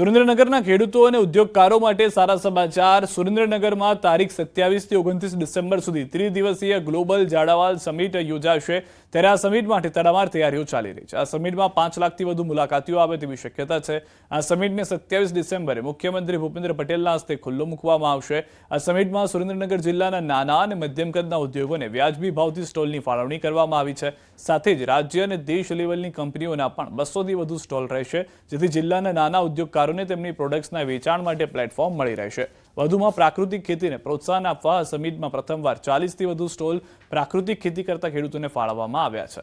સુરેન્દ્રનગરના ખેડૂતો અને ઉદ્યોગકારો માટે સારા સમાચાર. સુરેન્દ્રનગરમાં તારીખ સત્યાવીસથી ઓગણત્રીસ ડિસેમ્બર સુધી ત્રિદિવસીય ગ્લોબલ જાડાવાલ સમિટ યોજાશે. ત્યારે આ સમિટ માટે તડામાર તૈયારીઓ ચાલી રહી છે. આ સમિટમાં પાંચ લાખથી વધુ મુલાકાતીઓ આવે તેવી શક્યતા છે. આ સમિટને સત્યાવીસ ડિસેમ્બરે મુખ્યમંત્રી ભૂપેન્દ્ર પટેલના હસ્તે ખુલ્લો મૂકવામાં આવશે. આ સમિટમાં સુરેન્દ્રનગર જિલ્લાના નાના અને મધ્યમ કદના ઉદ્યોગોને વ્યાજબી ભાવથી સ્ટોલની ફાળવણી કરવામાં આવી છે. સાથે જ રાજ્ય અને દેશ લેવલની કંપનીઓના પણ બસોથી વધુ સ્ટોલ રહેશે, જેથી જિલ્લાના નાના ઉદ્યોગકારોને તેમની પ્રોડક્ટ્સના વેચાણ માટે પ્લેટફોર્મ મળી રહેશે. વધુમાં પ્રાકૃતિક ખેતીને પ્રોત્સાહન આપવા સમિટમાં પ્રથમવાર ચાલીસથી વધુ સ્ટોલ પ્રાકૃતિક ખેતી કરતા ખેડૂતોને ફાળવવામાં આવ્યા છે.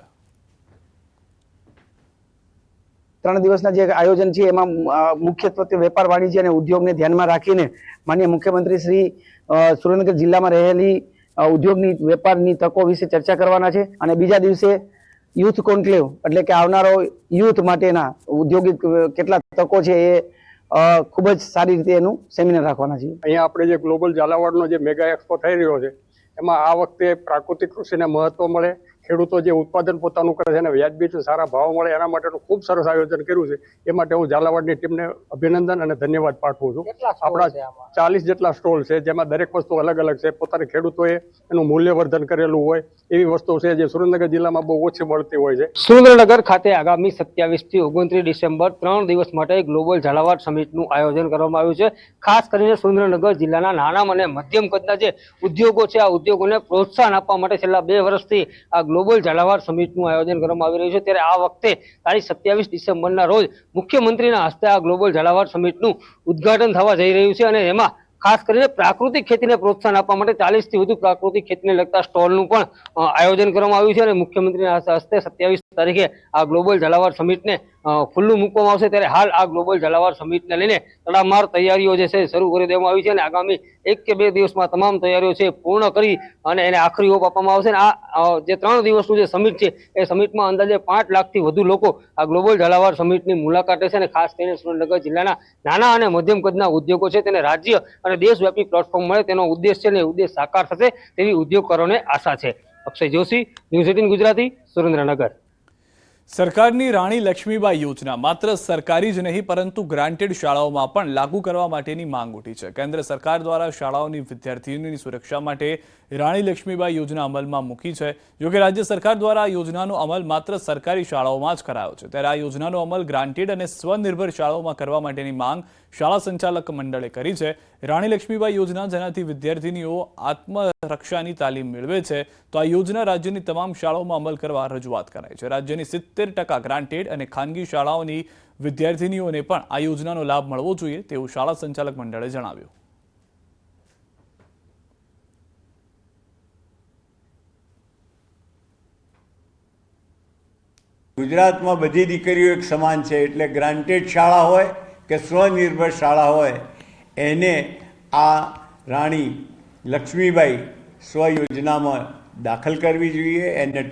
ત્રણ દિવસના જે આયોજન છે, એમાં મુખ્યત્વે વેપાર વાણિજ્ય અને ઉદ્યોગને ધ્યાનમાં રાખીને માન્ય મુખ્યમંત્રી શ્રી સુરેન્દ્રનગર જિલ્લામાં રહેલી ઉદ્યોગની, વેપારની તકો વિશે ચર્ચા કરવાના છે અને બીજા દિવસે યુથ કોન્ક્લેવ, એટલે કે આવનારો યુથ માટેના ઉદ્યોગિક કેટલા તકો છે એ ખૂબ જ સારી રીતે એનું સેમિનાર રાખવાના છે અહીંયા આપણે જે ગ્લોબલ ઝાલાવાડનો જે મેગા એક્સપો થઈ રહ્યો છે, એમાં આ વખતે પ્રાકૃતિક કૃષિને મહત્વ મળે ખેડૂતો જે ઉત્પાદન પોતાનું કરે છે એને વ્યાજબી સારા ભાવ મળે એના માટેનું ખૂબ સરસ આયોજન કર્યું છે. એ માટે હું ઝાલાવાડની ટીમને અભિનંદન અને ધન્યવાદ પાઠવું છું. આપણા ચાલીસ જેટલા સ્ટોલ છે જેમાં દરેક વસ્તુ અલગ અલગ છે. પોતાના ખેડૂતોએ એનું મૂલ્યવર્ધન કરેલું હોય એવી વસ્તુ છે જે સુરેન્દ્રનગર જિલ્લામાં બહુ ઓછી મળતી હોય છે. સુરેન્દ્રનગર ખાતે આગામી સત્યાવીસથી ઓગણત્રીસ ડિસેમ્બર ત્રણ દિવસ માટે ગ્લોબલ ઝાલાવાડ સમિટનું આયોજન કરવામાં આવ્યું છે. ખાસ કરીને સુરેન્દ્રનગર જિલ્લાના નાના અને મધ્યમ કદના જે ઉદ્યોગો છે આ ઉદ્યોગોને પ્રોત્સાહન આપવા માટે છેલ્લા બે વર્ષથી આ ગ્લોબલ ઝાલાવાડ સમિટનું આયોજન કરવામાં આવી રહ્યું છે. ત્યારે આ વખતે તારીખ સત્યાવીસ ડિસેમ્બરના રોજ મુખ્યમંત્રીના હસ્તે આ ગ્લોબલ ઝાલાવાડ સમિટનું ઉદ્ઘાટન થવા જઈ રહ્યું છે અને એમાં ખાસ કરીને પ્રાકૃતિક ખેતીને પ્રોત્સાહન આપવા માટે ચાલીસથી વધુ પ્રાકૃતિક ખેતીને લગતા સ્ટોલનું પણ આયોજન કરવામાં આવ્યું છે અને મુખ્યમંત્રીના હસ્તે સત્યાવીસ તારીખે આ ગ્લોબલ ઝાલાવાડ સમિટને ખુલ્લું મૂકવામાં આવશે. ત્યારે હાલ આ ગ્લોબલ ઝાલાવાડ સમિટને લઈને તડામાર તૈયારીઓ જે છે શરૂ કરી દેવામાં આવી છે અને આગામી એક કે બે દિવસમાં તમામ તૈયારીઓ છે પૂર્ણ કરી અને એને આખરી ઓપ આપવામાં આવશે. અને આ જે ત્રણ દિવસનું જે સમિટ છે એ સમિટમાં અંદાજે પાંચ લાખથી વધુ લોકો આ ગ્લોબલ ઝાલાવાડ સમિટની મુલાકાત લેશે અને ખાસ કરીને સુરેન્દ્રનગર જિલ્લાના નાના અને મધ્યમ કદના ઉદ્યોગો છે. તેને રાજ્ય અને દેશવ્યાપી પ્લેટફોર્મ મળે તેનો ઉદ્દેશ છે અને ઉદ્દેશ સાકાર થશે તેવી ઉદ્યોગકારોને આશા છે. Akshay Joshi news eighteen Gujarati, Surendranagar. સરકારની રાણી લક્ષ્મીબાઈ યોજના માત્ર સરકારી જ નહીં, પરંતુ ગ્રાન્ટેડ શાળાઓમાં પણ લાગુ કરવા માટેની માંગ ઉઠી છે. કેન્દ્ર સરકાર દ્વારા શાળાઓની વિદ્યાર્થીઓની સુરક્ષા માટે રાણી લક્ષ્મીબાઈ યોજના અમલમાં મૂકી છે. જોકે રાજ્ય સરકાર દ્વારા આ યોજનાનો અમલ માત્ર સરકારી શાળાઓમાં જ કરાયો છે. ત્યારે આ યોજનાનો અમલ ગ્રાન્ટેડ અને સ્વનિર્ભર શાળાઓમાં કરવા માટેની માંગ શાળા સંચાલક મંડળે કરી છે. રાણી લક્ષ્મીબાઈ યોજના, જેનાથી વિદ્યાર્થીનીઓ આત્મરક્ષાની તાલીમ મેળવે છે, તો આ યોજના રાજ્યની તમામ શાળાઓમાં અમલ કરવા રજૂઆત કરાઈ છે. રાજ્યની સિત્તેર ગ્રાન્ટેડ અને ખાનગી શાળાઓની વિદ્યાર્થીનીઓને પણ આ યોજનાનો લાભ મળવો જોઈએ તેવું શાળા સંચાલક મંડળે જણાવ્યું. ગુજરાતમાં બધી દીકરીઓ એક સમાન છે, એટલે ગ્રાન્ટેડ શાળા હોય કે સ્વનિર્ભર શાળા હોય, એને આ રાણી લક્ષ્મીબાઈ સ્વયોજનામાં દાખલ કરવી જોઈએ એને